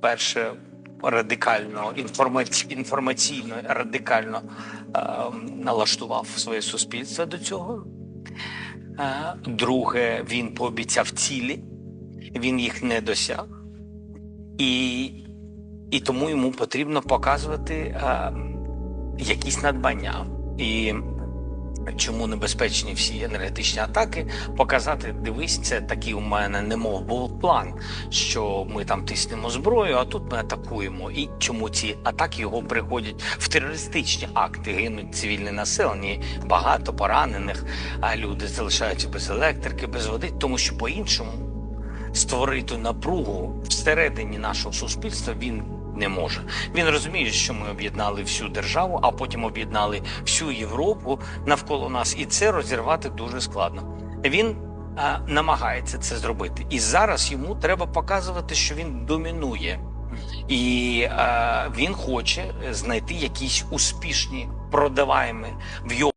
перше радикально інформаці... інформаційно радикально е, налаштував своє суспільство до цього. Е, друге, він пообіцяв цілі, він їх не досяг. І, і тому йому потрібно показувати е, якісь надбання. І чому небезпечні всі енергетичні атаки, показати, дивись, це такий у мене немов був план, що ми там тиснемо зброю, а тут ми атакуємо. І чому ці атаки його приходять в терористичні акти, гинуть цивільне населення, багато поранених, а люди залишаються без електрики, без води, тому що по-іншому створити напругу всередині нашого суспільства він не може. Він розуміє, що ми об'єднали всю державу, а потім об'єднали всю Європу навколо нас, і це розірвати дуже складно. Він а, намагається це зробити, і зараз йому треба показувати, що він домінує. І е, він хоче знайти якісь успішні продаваємі в його